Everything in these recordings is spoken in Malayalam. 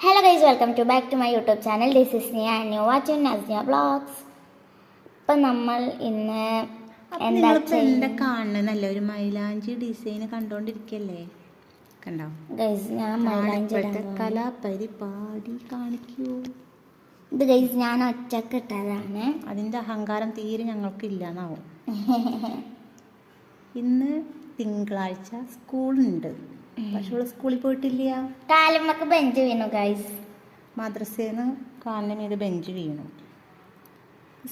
Hello guys welcome to back to my YouTube channel this is നിയ ന്യൂ വാച്ച് നസ്നിയ ബ്ലോഗ്സ് അപ്പം നമ്മൾ ഇന്ന് എന്താ എന്താ കാണുന്നല്ല ഒരു മൈലാഞ്ചി ഡിസൈൻ കണ്ടോണ്ടിരിക്കല്ലേ? കണ്ടോ? ഗൈസ് ഞാൻ മൈലാഞ്ചി. കലാപരിപാടി കാണിക്കൂ. ഇത് ഗൈസ് ഞാൻ ഒറ്റയ്ക്ക് ഇട്ടതാണ്. അതിന്റെ അഹങ്കാരം തീരെ ഞങ്ങൾക്ക് ഇല്ലാന്നാവും ഇന്ന് തിങ്കളാഴ്ച സ്കൂളുണ്ട്. പക്ഷെ അവൾ സ്കൂളിൽ പോയിട്ടില്ല. കാലുമ്മക്ക് ബെഞ്ച് വീണു ഗൈസ് മദ്രസേന്ന് കാലിന് മീത് ബെഞ്ച് വീണു.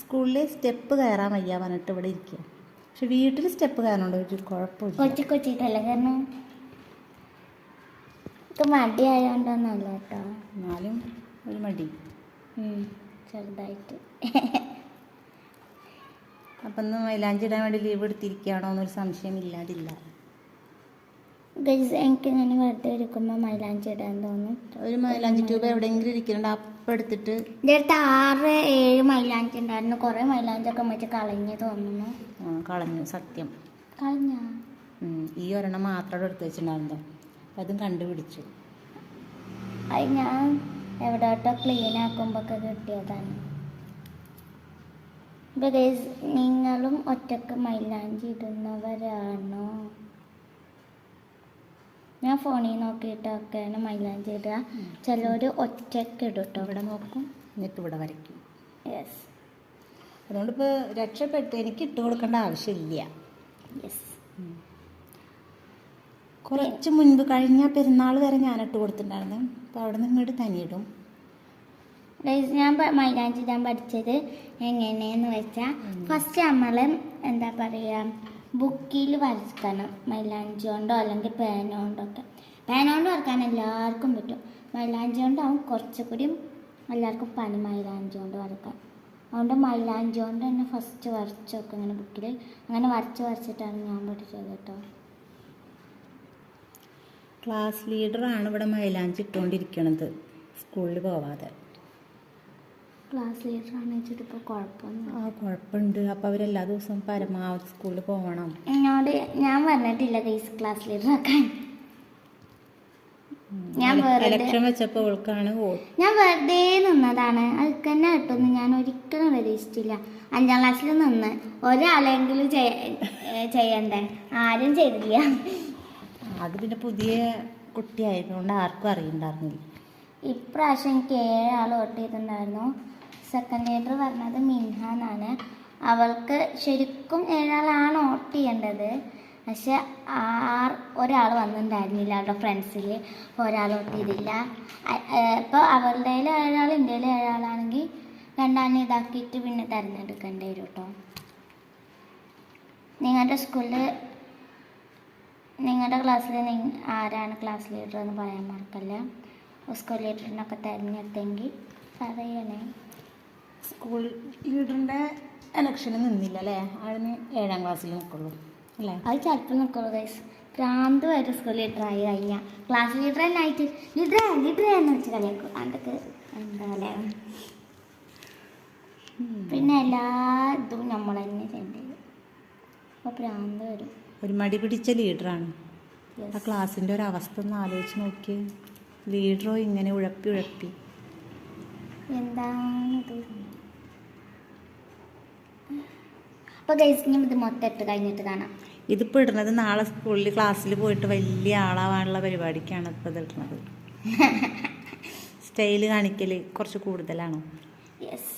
സ്കൂളിൽ സ്റ്റെപ്പ് കയറാൻ വയ്യ പറഞ്ഞിട്ട് ഇവിടെ ഇരിക്കുക പക്ഷെ വീട്ടിൽ സ്റ്റെപ്പ് കയറണോണ്ട് ഒരു കുഴപ്പമില്ല. കൊച്ചി കൊച്ചിട്ടല്ല കാരണം ഇത് മടിയായോണ്ടൊന്നല്ല കേട്ടോ. എന്നാലും ഒരു മടി. ചെറുതായിട്ട്. അപ്പം ഇന്ന് മൈലാഞ്ചി ഇടാൻ വേണ്ടി ലീവ് എടുത്തിരിക്കുകയാണോ എന്നൊരു സംശയം ഇല്ലാതില്ല. ഗൈസ് എനിക്ക് ഇങ്ങനെ വെറുതെ ഇരിക്കുമ്പോൾ മൈലാഞ്ചി ഇടാൻ തോന്നും. ഒരു മൈലാഞ്ചി ട്യൂബ് എവിടെയെങ്കിലും ഇരിക്കുന്നുണ്ട് അപ്പം എടുത്തിട്ട്. എന്റെ അടുത്ത് ആറ് ഏഴ് മൈലാഞ്ചി ഉണ്ടായിരുന്നു. കുറേ മൈലാഞ്ചൊക്കെ മറ്റേ കളഞ്ഞ് തോന്നുന്നു. കളഞ്ഞു. സത്യം. കളഞ്ഞ? ഈ ഒരെണ്ണം മാത്രം എടുത്ത് വെച്ചിട്ടുണ്ടായിരുന്നു അപ്പം അതും കണ്ടുപിടിച്ചു. അത് ഞാൻ എവിടോട്ടോ ക്ലീൻ ആക്കുമ്പോഴൊക്കെ കിട്ടിയതാണ്. guys, നിങ്ങളും ഒറ്റയ്ക്ക് മൈലാഞ്ചി ഇടുന്നവരാണോ? ഞാൻ ഫോണിൽ നോക്കിയിട്ടൊക്കെയാണ് മൈലാഞ്ചി ഇടുക. ചിലർ ഒറ്റയ്ക്ക് ഇടും കേട്ടോ ഇവിടെ നോക്കും. എന്നിട്ട് ഇവിടെ വരയ്ക്കും. യെസ് അതുകൊണ്ട് ഇപ്പോൾ രക്ഷപ്പെട്ടു. എനിക്ക് ഇട്ട് കൊടുക്കേണ്ട ആവശ്യമില്ല. യെസ് കുറച്ച് മുൻപ് കഴിഞ്ഞ പെരുന്നാൾ വരെ ഞാൻ ഇട്ട് കൊടുത്തിട്ടുണ്ടായിരുന്നു. അപ്പോൾ അവിടെ നിന്ന് ഇങ്ങോട്ട് തനിയിടും. ഞാൻ മൈലാൻ മൈലാഞ്ചി ഇടാൻ പഠിച്ചത് എങ്ങനെയെന്ന് വെച്ചാൽ ഫസ്റ്റ് നമ്മൾ എന്താ പറയുക ബുക്കിൽ വരക്കണം മൈലാഞ്ചി കൊണ്ടോ അല്ലെങ്കിൽ പേന കൊണ്ടൊക്കെ വരക്കാൻ എല്ലാവർക്കും പറ്റും. മൈലാഞ്ചി കൊണ്ടാവും കുറച്ചുകൂടി എല്ലാവർക്കും പണി മൈലാഞ്ചി കൊണ്ട് വരക്കാം അതുകൊണ്ട് മൈലാഞ്ചി കൊണ്ട് തന്നെ ഫസ്റ്റ് വരച്ചു നോക്കും ഇങ്ങനെ ബുക്കിൽ. അങ്ങനെ വരച്ച് വരച്ചിട്ടാണ് ഞാൻ പഠിച്ചത് കേട്ടോ. ക്ലാസ് ലീഡറാണ് ഇവിടെ മൈലാഞ്ചി ഇട്ടുകൊണ്ടിരിക്കണത്. സ്കൂളിൽ പോവാതെ. ക്ലാസ് ലീഡറാണ് വെച്ചിട്ട് ഇപ്പോൾ കുഴപ്പമൊന്നും ആ കുഴപ്പമുണ്ട്. അപ്പോൾ അവരെല്ലാ ദിവസവും പരമാവധി സ്കൂളിൽ പോകണം എന്നോട് ഞാൻ പറഞ്ഞിട്ടില്ല ഗൈസ് ക്ലാസ് ലീഡറാക്കാൻ ഞാൻ വെറുതെ ഇലക്ഷൻ വെച്ചപ്പോൾ അവൾക്കാണ് വോട്ട് ഞാൻ വെറുതെ നിന്നതാണ്. അത് തന്നെ കിട്ടുമെന്ന് ഞാൻ ഒരിക്കലും പ്രതീക്ഷിച്ചില്ല. അഞ്ചാം ക്ലാസ്സിൽ നിന്ന്. ഒരാളെങ്കിലും ചെയ്യ- ചെയ്യണ്ടേ? ആരും ചെയ്തില്ല. അത് പിന്നെ പുതിയ കുട്ടിയായതുകൊണ്ട് ആർക്കും അറിയണ്ടായിരുന്നില്ല ഇപ്രാവശ്യം എനിക്ക് ഏഴാൾ വോട്ട് ചെയ്തിട്ടുണ്ടായിരുന്നു. സെക്കൻഡ് ലീഡർ പറഞ്ഞത് മിൻഹ എന്നാണ് അവൾക്ക് ശരിക്കും ഏഴാളാണ് ഓട്ട് ചെയ്യേണ്ടത്. പക്ഷെ ആർ ഒരാൾ വന്നിട്ടുണ്ടായിരുന്നില്ല അവരുടെ ഫ്രണ്ട്സിൽ ഒരാൾ വോട്ട് ചെയ്തില്ല. ഇപ്പോൾ അവരുടെ ഏഴാൾ ഇന്ത്യയിലെ ഏഴാളാണെങ്കിൽ രണ്ടാം ഇതാക്കിയിട്ട് പിന്നെ തിരഞ്ഞെടുക്കേണ്ടി വരും കേട്ടോ. നിങ്ങളുടെ സ്കൂളിൽ നിങ്ങളുടെ ക്ലാസ്സിൽ ആരാണ് ക്ലാസ് ലീഡർ എന്ന് പറയാൻ മറക്കല്ല? സ്കൂൾ ലീഡറിനൊക്കെ തിരഞ്ഞെടുത്തെങ്കിൽ പറയണേ. സ്കൂൾ ലീഡറിന്റെ ഇലക്ഷന് നിന്നില്ല അല്ലേ അതിന് ഏഴാം ക്ലാസ്സിൽ നിൽക്കുള്ളൂ അല്ലേ? അത് ചിലപ്പോൾ നിൽക്കുള്ളൂ ഗൈസ് ഭ്രാന്ത് വരും സ്കൂൾ ലീഡർ ആയി കഴിഞ്ഞാൽ ക്ലാസ് ലീഡർ തന്നെ ആയിട്ട് ലീഡർ ലീഡർ എന്ന് വെച്ച് കളിയാക്കും. അതൊക്കെ എന്താ പറയുക പിന്നെ എല്ലാ ഇതും നമ്മൾ തന്നെ ചെയ്യേണ്ടി വരും. അപ്പോൾ ഭ്രാന്ത് വരും. ഒരു മടി പിടിച്ച ലീഡറാണ് ആ. ക്ലാസ്സിന്റെ ഒരു അവസ്ഥ ഒന്ന് ആലോചിച്ച് നോക്കിയേ. ലീഡറോ ഇങ്ങനെ ഉഴപ്പി ഉഴപ്പി. എന്താണിത് അപ്പോൾ ഗൈസ് ഇനി ഇത് മൊത്തം ഇട്ട് കഴിഞ്ഞിട്ട് കാണാം. ഇതിപ്പോൾ ഇടുന്നത് നാളെ സ്കൂളിൽ ക്ലാസ്സിൽ പോയിട്ട് വലിയ ആളാവാനുള്ള പരിപാടിക്കാണ് ഇപ്പോൾ ഇത് ഇടുന്നത്. സ്റ്റൈൽ കാണിക്കൽ കുറച്ച് കൂടുതലാണോ? യെസ്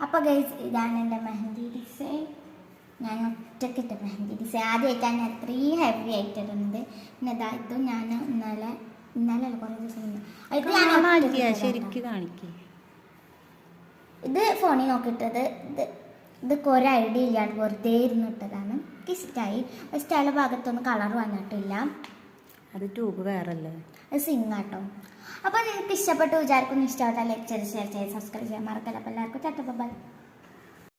അപ്പോൾ ഗൈസ് ഇതാണ് എന്റെ മെഹന്തി ഡിസൈൻ. ഞാൻ ഒറ്റക്കിട്ട മെഹന്തി ഡിസൈൻ. ആദ്യമായിട്ടാണ് ഞാൻ അത്രയും ഹെവി ആയിട്ട് ഇടുന്നത്. പിന്നെ ഇതായിട്ടും ഇതും ഞാൻ ഇന്നലെ കുറേ ദിവസം മുന്നേ. ഇത്. ശരിക്ക് കാണിക്കേ. ഫോണിൽ നോക്കിയിട്ടത് ഇത് ഇത് ഒരു ഐഡിയ ഇല്ലാണ്ട് വെറുതെ ഇരുന്നിട്ടതാണ് ഇഷ്ടമായി പക്ഷെ ചില ഭാഗത്തൊന്നും കളർ വന്നിട്ടില്ല. അത് ട്യൂബ് വേറല്ലേ? അത് സിങ്ങാട്ടോ. അപ്പോൾ നിങ്ങൾക്ക് ഇഷ്ടപ്പെട്ട് വിചാരിക്കുന്നു ഇഷ്ടപ്പെട്ട ലൈക്ക് ചെയ്ത് ഷെയർ ചെയ്ത് സബ്സ്ക്രൈബ് ചെയ്യാൻ മറക്കല്ല. അപ്പോൾ എല്ലാവർക്കും ചട്ടപ്പ